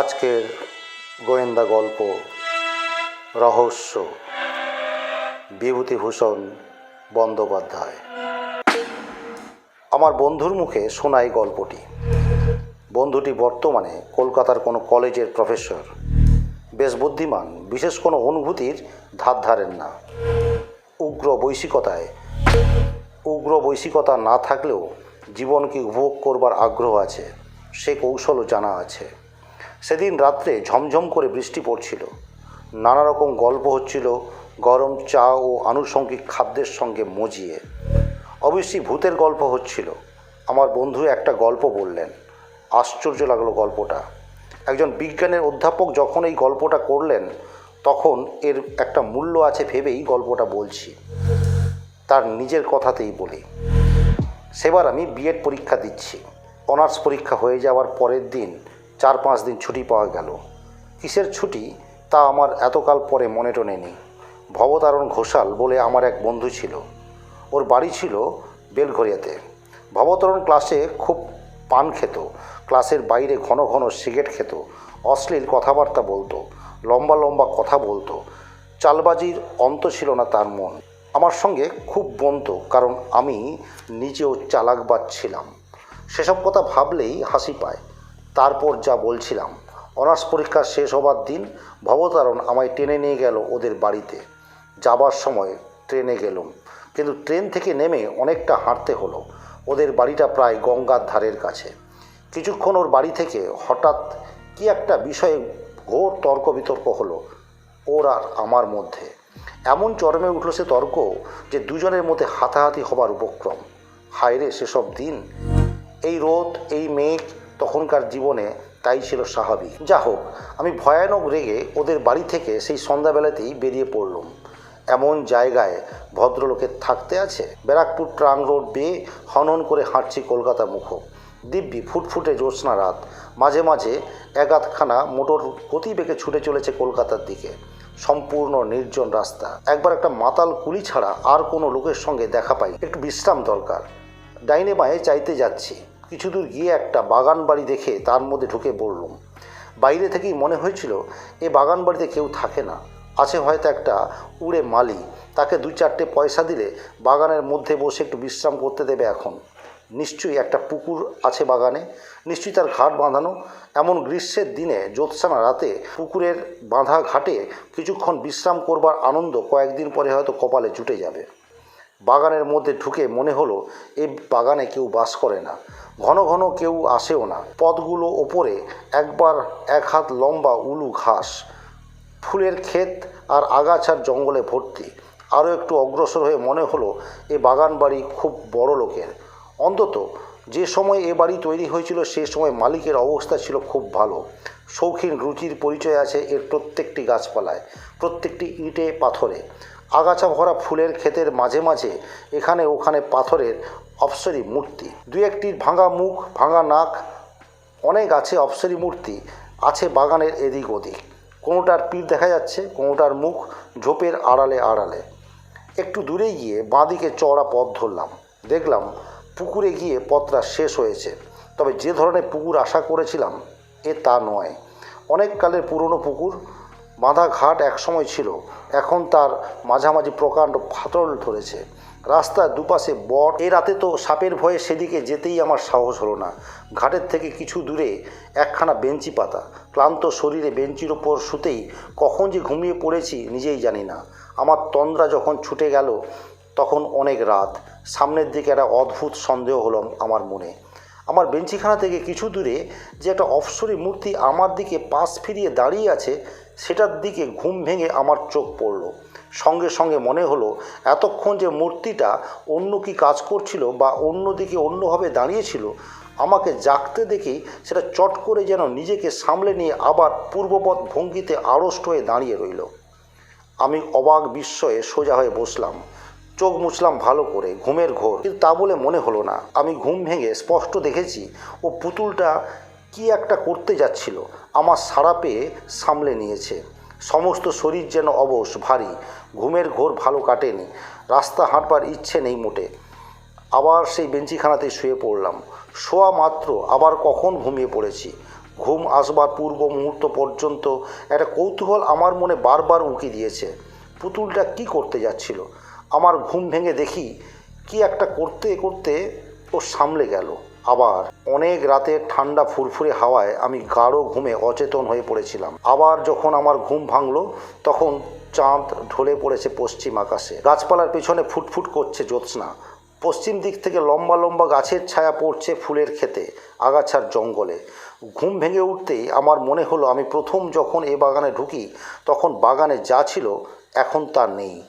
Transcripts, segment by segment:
আজকের গোয়েন্দা গল্প, রহস্য, বিভূতিভূষণ বন্দ্যোপাধ্যায়। আমার বন্ধুর মুখে শোনাই গল্পটি। বন্ধুটি বর্তমানে কলকাতার কোনো কলেজের প্রফেসর। বেশ বুদ্ধিমান, বিশেষ কোনো অনুভূতির ধার ধারেন না। উগ্র বৈশিকতায় উগ্র বৈশিকতা না থাকলেও জীবনকে উপভোগ করবার আগ্রহ আছে, সে কৌশলও জানা আছে। সেদিন রাত্রে ঝমঝম করে বৃষ্টি পড়ছিল। নানা রকম গল্প হচ্ছিল, গরম চা ও আনুষঙ্গিক খাদ্যের সঙ্গে মজিয়ে। অবশ্যই ভূতের গল্প হচ্ছিল। আমার বন্ধু একটা গল্প বললেন। আশ্চর্য লাগল গল্পটা। একজন বিজ্ঞানের অধ্যাপক যখন এই গল্পটা করলেন, তখন এর একটা মূল্য আছে ভেবেই গল্পটা বলছি। তার নিজের কথাতেই বলি। সেবার আমি বিএড পরীক্ষা দিচ্ছি। অনার্স পরীক্ষা হয়ে যাওয়ার পরের দিন চার পাঁচ দিন ছুটি পাওয়া গেল। কিসের ছুটি তা আমার এতকাল পরে মনে টনে নেই। ভবতারণ ঘোষাল বলে আমার এক বন্ধু ছিল। ওর বাড়ি ছিল বেলঘরিয়াতে। ভবতারণ ক্লাসে খুব পান খেত। ক্লাসের বাইরে ঘন ঘন সিগারেট খেত। অশ্লীল কথাবার্তা বলতো। লম্বা লম্বা কথা বলতো। চালবাজির অন্ত ছিল না তার মন। আমার সঙ্গে খুব বনতো, কারণ আমি নিজেও চালাকবাজ ছিলাম। সেসব কথা ভাবলেই হাসি পায়। তারপর যা বলছিলাম। অনার্স পরীক্ষা শেষ হবার দিন ভবতারণ আমায় টেনে নিয়ে গেল ওদের বাড়িতে। যাবার সময় ট্রেনে গেলুম। কিন্তু ট্রেন থেকে নেমে অনেকটা হাঁটতে হলো। ওদের বাড়িটা প্রায় গঙ্গার ধারের কাছে। কিছুক্ষণ ওর বাড়ি থেকে হঠাৎ কি একটা বিষয়ে ঘোর তর্ক বিতর্ক হলো ওর আর আমার মধ্যে। এমন চরমে উঠল সে তর্ক যে দুজনের মধ্যে হাতাহাতি হবার উপক্রম। হায়রে, সেসব দিন। এই রোদ, এই মেঘ তখনকার জীবনে তাই ছিল স্বাভাবিক। যা হোক আমি ভয়ানক রেগে ওদের বাড়ি থেকে সেই সন্ধ্যাবেলাতেই বেরিয়ে পড়লাম। এমন জায়গায় ভদ্রলোকের থাকতে আছে? ব্যারাকপুর ট্রাং রোড বেয়ে হনন করে হাঁটছি কলকাতা মুখ। দিব্যি ফুটফুটে জ্যোৎস্না রাত। মাঝে মাঝে একাধখানা মোটর গতিবেগে ছুটে চলেছে কলকাতার দিকে। সম্পূর্ণ নির্জন রাস্তা। একবার একটা মাতাল কুলি ছাড়া আর কোনো লোকের সঙ্গে দেখা পাই একটু বিশ্রাম দরকার। ডাইনে বাঁয়ে চাইতে যাচ্ছি। কিছু দূর গিয়ে একটা বাগান বাড়ি দেখে তার মধ্যে ঢুকে পড়লুম। বাইরে থেকেই মনে হয়েছিল, এ বাগান বাড়িতে কেউ থাকে না। আছে হয়তো একটা উড়ে মালি, তাকে দু চারটে পয়সা দিলে বাগানের মধ্যে বসে একটু বিশ্রাম করতে দেবে এখন। নিশ্চয়ই একটা পুকুর আছে বাগানে, নিশ্চয়ই তার ঘাট বাঁধানো। এমন গ্রীষ্মের দিনে জ্যোৎসানা রাতে পুকুরের বাঁধা ঘাটে কিছুক্ষণ বিশ্রাম করবার আনন্দ কয়েকদিন পরে হয়তো কপালে জুটে যাবে। বাগানের মধ্যে ঢুকে মনে হলো এই বাগানে কেউ বাস করে না। ঘন ঘন কেউ আসেও না। পথগুলো ওপরে, একবার এক হাত লম্বা উলু ঘাস। ফুলের ক্ষেত আর আগাছার জঙ্গলে ভর্তি। আরও একটু অগ্রসর হয়ে মনে হলো, এ বাগান বাড়ি খুব বড় লোকের। অন্তত যে সময় এ বাড়ি তৈরি হয়েছিল, সে সময় মালিকের অবস্থা ছিল খুব ভালো। শৌখিন রুচির পরিচয় আছে এর প্রত্যেকটি গাছপালায়, প্রত্যেকটি ইঁটে, পাথরে। আগাছা ভরা ফুলের ক্ষেতের মাঝে মাঝে এখানে ওখানে পাথরের অপসরি মূর্তি। দু একটি ভাঙা মুখ, ভাঙা নাক, অনেক আছে অপসরি মূর্তি, আছে বাগানের এদিক ওদিক। কোনোটার পিঠ দেখা যাচ্ছে, কোনোটার মুখ ঝোপের আড়ালে আড়ালে। একটু দূরে গিয়ে বাঁদিকে চড়া পথ ধরলাম। দেখলাম পুকুরে গিয়ে পথটা শেষ হয়েছে। তবে যে ধরনের পুকুর আশা করেছিলাম, এ তা নয়। অনেক কালের পুরনো পুকুর বাঁধা ঘাট একসময় ছিল। এখন তার মাঝামাঝি প্রকাণ্ড ফাটল ধরেছে। রাস্তার দুপাশে বট। এ রাতে তো সাপের ভয়ে সেদিকে যেতেই আমার সাহস হলো না। ঘাটের থেকে কিছু দূরে একখানা বেঞ্চি পাতা। ক্লান্ত শরীরে বেঞ্চির ওপর শুতেই কখন যে ঘুমিয়ে পড়েছি নিজেই জানি না। আমার তন্দ্রা যখন ছুটে গেল, তখন অনেক রাত। সামনের দিকে একটা অদ্ভুত সন্দেহ হলো আমার মনে। আমার বেঞ্চিখানা থেকে কিছু দূরে যে একটা অপসরী মূর্তি আমার দিকে পাশ ফিরিয়ে দাঁড়িয়ে আছে সেটার দিকে ঘুম ভেঙে আমার চোখ পড়ল। সঙ্গে সঙ্গে মনে হলো, এতক্ষণ যে মূর্তিটা অন্য কি কাজ করছিল বা অন্য দিকে অন্যভাবে দাঁড়িয়েছিল, আমাকে জাগতে দেখেই সেটা চট করে যেন নিজেকে সামলে নিয়ে আবার পূর্ববৎ ভঙ্গিতে আড়ষ্ট হয়ে দাঁড়িয়ে রইল। আমি অবাক বিস্ময়ে সোজা হয়ে বসলাম। চোখ মুছলাম ভালো করে, ঘুমের ঘোর। কিন্তু তা বলে মনে হলো না। আমি ঘুম ভেঙে স্পষ্ট দেখেছি, ও পুতুলটা কি একটা করতে যাচ্ছিল, আমার সারা পেয়ে সামলে নিয়েছে। সমস্ত শরীর যেন অবশ, ভারী। ঘুমের ঘোর ভালো কাটেনি। রাস্তা হাঁটবার ইচ্ছে নেই মোটে। আবার সেই বেঞ্চিখানাতে শুয়ে পড়লাম। শোয়া মাত্র, আবার কখন ঘুমিয়ে পড়েছি? ঘুম আসবার পূর্ব মুহূর্ত পর্যন্ত একটা কৌতূহল আমার মনে বারবার উঁকি দিয়েছে। পুতুলটা কি করতে যাচ্ছিল? আমার ঘুম ভেঙে দেখি কি একটা করতে করতে ও সামলে গেল। আবার অনেক রাতে ঠান্ডা ফুরফুরে হাওয়ায় আমি গাঢ় ঘুমে অচেতন হয়ে পড়েছিলাম। আবার যখন আমার ঘুম ভাঙলো, তখন চাঁদ ঢলে পড়েছে পশ্চিম আকাশে। গাছপালার পিছনে ফুটফুট করছে জ্যোৎস্না। পশ্চিম দিক থেকে লম্বা লম্বা গাছের ছায়া পড়ছে ফুলের খেতে আগাছার জঙ্গলে। ঘুম ভেঙে উঠতেই আমার মনে হলো আমি প্রথম যখন এ বাগানে ঢুকি, তখন বাগানে যা ছিল এখন তা নেই।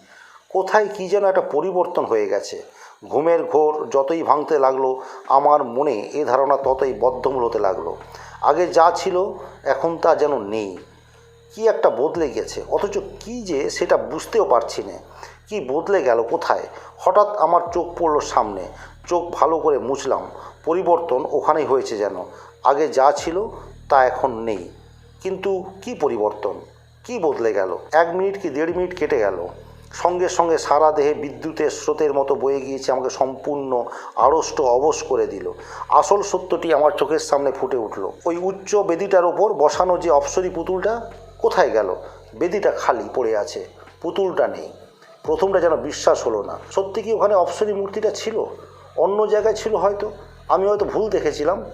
কোথায় কী যেন একটা পরিবর্তন হয়ে গেছে। ঘুমের ঘোর যতই ভাঙতে লাগল, আমার মনে এ ধারণা ততই বদ্ধমূল হতে লাগল। আগে যা ছিল, এখন তা যেন নেই। কি একটা বদলে গেছে, অথচ কি যে সেটা বুঝতেও পারছি না। কি বদলে গেল, কোথায়? হঠাৎ আমার চোখ পড়ল সামনে, চোখ ভালো করে মুছলাম। পরিবর্তন ওখানেই হয়েছে যেন। আগে যা ছিল, তা এখন নেই। কিন্তু কি পরিবর্তন? কি বদলে গেল? এক মিনিট কি দেড় মিনিট কেটে গেল? সঙ্গে সঙ্গে সারা দেহে বিদ্যুতের স্রোতের মতো বয়ে গিয়েছে, আমাকে সম্পূর্ণ আড়ষ্ট, অবশ করে দিল। আসল সত্যটি আমার চোখের সামনে ফুটে উঠল। ওই উচ্চ বেদিটার ওপর বসানো যে অপসরি পুতুলটা কোথায় গেল? বেদিটা খালি পড়ে আছে, পুতুলটা নেই। প্রথমটা যেন বিশ্বাস হলো না। সত্যি কি ওখানে অপসরি মূর্তিটা ছিল? অন্য জায়গায় ছিল হয়তো। আমি হয়তো ভুল দেখেছিলাম।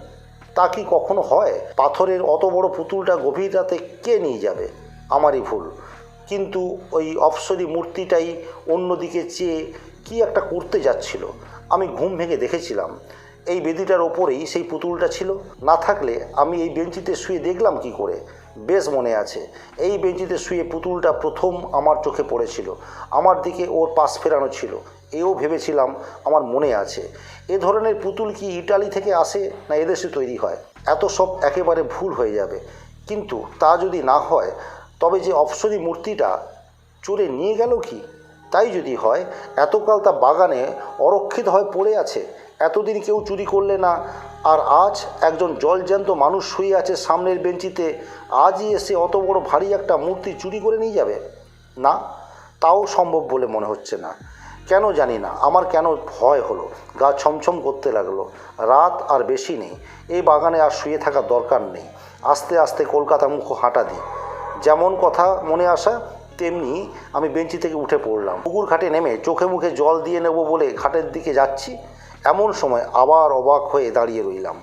তা কি কখনো হয়? পাথরের অত বড় পুতুলটা গভীর রাতে কে নিয়ে যাবে? আমারই ভুল। কিন্তু ওই অপসরি মূর্তিটাই অন্যদিকে চেয়ে কি একটা করতে যাচ্ছিল। আমি ঘুম ভেঙে দেখেছিলাম। এই বেদিটার ওপরেই সেই পুতুলটা ছিল। না থাকলে আমি এই বেঞ্চিতে শুয়ে দেখলাম কি করে? বেশ মনে আছে। এই বেঞ্চিতে শুয়ে পুতুলটা প্রথম আমার চোখে পড়েছিল। আমার দিকে ওর পাশ ফেরানো ছিল। এও ভেবেছিলাম আমার মনে আছে। এ ধরনের পুতুল কি ইটালি থেকে আসে না এদেশে তৈরি হয়? এত সব একেবারে ভুল হয়ে যাবে। কিন্তু তা যদি না হয় তবে যে অপসরি মূর্তিটা চোরে নিয়ে গেল কি? তাই যদি হয়, এতকাল তা বাগানে অরক্ষিত হয়ে পড়ে আছে, এতদিন কেউ চুরি করলে না। আর আজ একজন জলজ্যান্ত মানুষ শুয়ে আছে সামনের বেঞ্চিতে, আজই এসে অত বড় ভারী একটা মূর্তি চুরি করে নিয়ে যাবে? না, তাও সম্ভব বলে মনে হচ্ছে না। কেন জানি না, আমার কেন ভয় হলো, গা ছমছম করতে লাগল। রাত আর বেশি নেই, এই বাগানে আর শুয়ে থাকার দরকার নেই। আস্তে আস্তে কলকাতা মুখ হাঁটা দিই। যেমন কথা মনে আসা, তেমনি আমি বেঞ্চি থেকে উঠে পড়লাম। পুকুর ঘাটে নেমে চোখে মুখে জল দিয়ে নেব বলে ঘাটের দিকে যাচ্ছি, এমন সময় আবার অবাক হয়ে দাঁড়িয়ে রইলাম।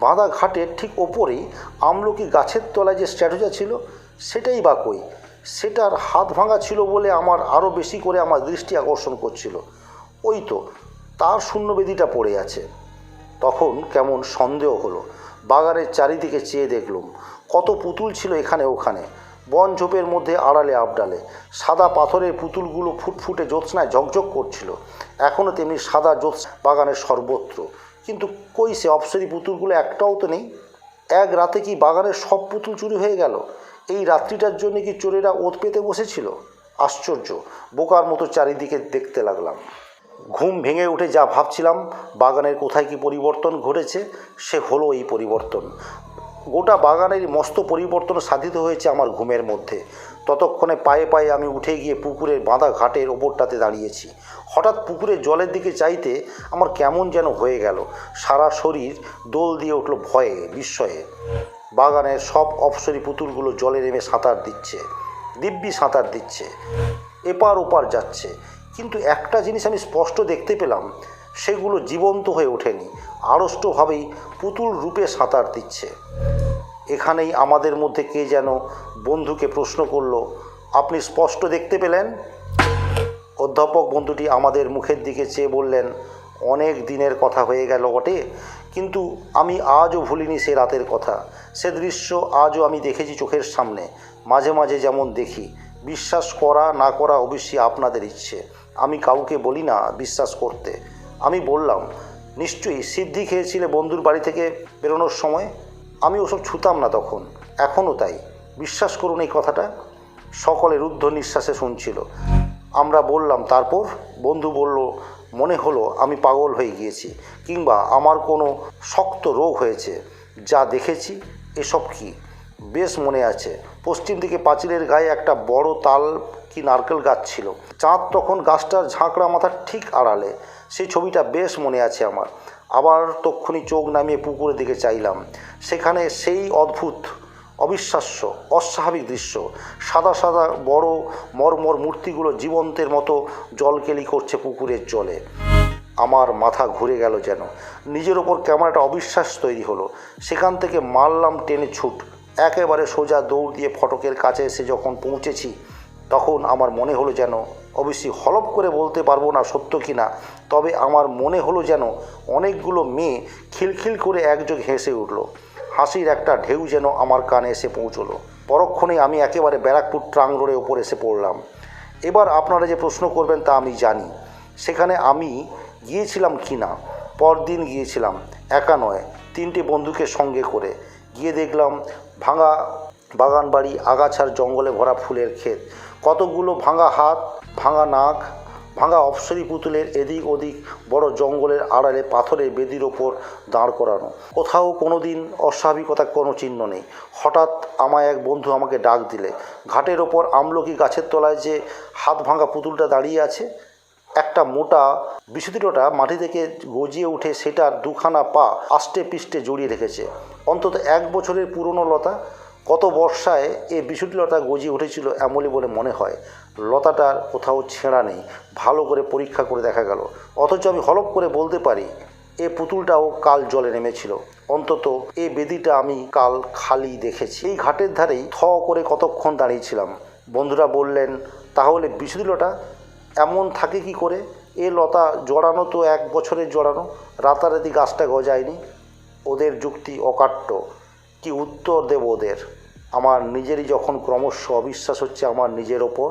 বাঁধা ঘাটের ঠিক ওপরেই আমলকি গাছের তলায় যে স্ট্যাটুটা ছিল, সেটাই বা কই? সেটার হাত ভাঙা ছিল বলে আমার আরও বেশি করে আমার দৃষ্টি আকর্ষণ করছিল। ওই তো, তার শূন্যবেদিটা পড়ে আছে। তখন কেমন সন্দেহ হলো। বাগানের চারিদিকে চেয়ে দেখলুম, কত পুতুল ছিল এখানে ওখানে। বন ঝোপের মধ্যে আড়ালে আবডালে। সাদা পাথরের পুতুলগুলো ফুটফুটে জ্যোৎস্নায় ঝকঝক করছিল। এখনও তেমনি সাদা জ্যোৎস্না বাগানের সর্বত্র। কিন্তু কই সে অপসরি পুতুলগুলো? একটাও তো নেই। এক রাতে কি বাগানের সব পুতুল চুরি হয়ে গেল? এই রাত্রিটার জন্য কি চোরেরা ওত পেতে বসেছিল? আশ্চর্য। বোকার মতো চারিদিকে দেখতে লাগলাম। ঘুম ভেঙে উঠে যা ভাবছিলাম, বাগানের কোথায় কি পরিবর্তন ঘটেছে, সে হলো এই পরিবর্তন। গোটা বাগানের মস্ত পরিবর্তন সাধিত হয়েছে আমার ঘুমের মধ্যে। ততক্ষণে পায়ে পায়ে আমি উঠে গিয়ে পুকুরের বাঁধা ঘাটের ওপরটাতে দাঁড়িয়েছি। হঠাৎ পুকুরের জলের দিকে চাইতে আমার কেমন যেন হয়ে গেল। সারা শরীর দোল দিয়ে উঠল ভয়ে, বিস্ময়ে। বাগানের সব অপসরি পুতুলগুলো জলে নেমে সাঁতার দিচ্ছে, দিব্যি সাঁতার দিচ্ছে, এপার ওপার যাচ্ছে। কিন্তু একটা জিনিস আমি স্পষ্ট দেখতে পেলাম, সেগুলো জীবন্ত হয়ে ওঠেনি, আড়ষ্টভাবেই পুতুল রূপে সাঁতার দিচ্ছে। এখানেই আমাদের মধ্যে কে যেন বন্ধুকে প্রশ্ন করল, আপনি স্পষ্ট দেখতে পেলেন? অধ্যাপক বন্ধুটি আমাদের মুখের দিকে চেয়ে বললেন, অনেক দিনের কথা হয়ে গেল বটে, কিন্তু আমি আজও ভুলিনি সে রাতের কথা। সে দৃশ্য আজও আমি দেখেছি চোখের সামনে। মাঝে মাঝে যেমন দেখি, বিশ্বাস করা না করা অবশ্যই আপনাদের ইচ্ছে। আমি কাউকে বলি না বিশ্বাস করতে। আমি বললাম, নিশ্চয়ই সিদ্ধি খেয়েছিলে বন্ধুর বাড়ি থেকে বেরোনোর সময়? আমি ওসব ছুতাম না তখন, এখনও তাই। বিশ্বাস করুন এই কথাটা? সকলে রুদ্ধ নিঃশ্বাসে শুনছিল। আমরা বললাম, তারপর? বন্ধু বলল, মনে হলো আমি পাগল হয়ে গিয়েছি, কিংবা আমার কোনো শক্ত রোগ হয়েছে। যা দেখেছি, এসব কি? বেশ মনে আছে। পশ্চিম দিকে পাঁচিলের গায়ে একটা বড় তাল কি নারকেল গাছ ছিল। চাঁদ তখন গাছটার ঝাঁকড়া মাথার ঠিক আড়ালে। সেই ছবিটা বেশ মনে আছে আমার। আবার তক্ষুনি চোখ নামিয়ে পুকুরের দিকে চাইলাম। সেখানে সেই অদ্ভুত, অবিশ্বাস্য, অস্বাভাবিক দৃশ্য। সাদা সাদা বড় মরমর মূর্তিগুলো জীবন্তের মতো জলকেলি করছে পুকুরের জলে। আমার মাথা ঘুরে গেল যেন। নিজের ওপর কেমন একটা অবিশ্বাস তৈরি হলো। সেখান থেকে মারলাম টেনে ছুট। একেবারে সোজা দৌড় দিয়ে ফটকের কাছে এসে যখন পৌঁছেছি তখন আমার মনে হলো যেন অবশ্যই হলপ করে বলতে পারব না সত্য কি না। তবে আমার মনে হলো যেন অনেকগুলো মেয়ে খিলখিল করে একযোগ হেসে উঠল। হাসির একটা ঢেউ যেন আমার কানে এসে পৌঁছলো। পরক্ষণে আমি একেবারে ব্যারাকপুর ট্রাং রোডের ওপর এসে পড়লাম। এবার আপনারা যে প্রশ্ন করবেন তা আমি জানি। সেখানে আমি গিয়েছিলাম কি না? পরদিন গিয়েছিলাম। একা নয়, তিনটে বন্ধুকে সঙ্গে করে। গিয়ে দেখলাম ভাঙা বাগান বাড়ি আগাছার জঙ্গলে ভরা ফুলের ক্ষেত। কতগুলো ভাঙা হাত, ভাঙা নাক, ভাঙা অপসরি পুতুলের এদিক ওদিক বড় জঙ্গলের আড়ালে পাথরের বেদির ওপর দাঁড় করানো। কোথাও কোনো দিন অস্বাভাবিকতার কোনো চিহ্ন নেই। হঠাৎ আমায় এক বন্ধু আমাকে ডাক দিলে। ঘাটের ওপর আমলকি গাছের তলায় যে হাত ভাঙা পুতুলটা দাঁড়িয়ে আছে, একটা মোটা বিশুতিটা মাটি থেকে গজিয়ে উঠে সেটার দুখানা পা আষ্টে পিষ্টে জড়িয়ে রেখেছে। অন্তত এক বছরের পুরনো লতা কত বর্ষায় এ বিশুটি লতা গজিয়ে উঠেছিল এমনই বলে মনে হয়। লতাটার কোথাও ছেঁড়া নেই। ভালো করে পরীক্ষা করে দেখা গেল। অথচ আমি হলপ করে বলতে পারি, এ পুতুলটাও কাল জলে নেমেছিল। অন্তত এ বেদিটা আমি কাল খালি দেখেছি। এই ঘাটের ধারেই থ করে কতক্ষণ দাঁড়িয়েছিলাম বন্ধুরা বললেন, তাহলে বিশুদিলটা এমন থাকে কি করে? এ লতা জড়ানো তো এক বছরের জড়ানো। রাতারাতি গাছটা গজায়নি। ওদের যুক্তি অকাট্য। কি উত্তর দেব ওদের। আমার নিজেরই যখন ক্রমশ অবিশ্বাস হচ্ছে আমার নিজের ওপর।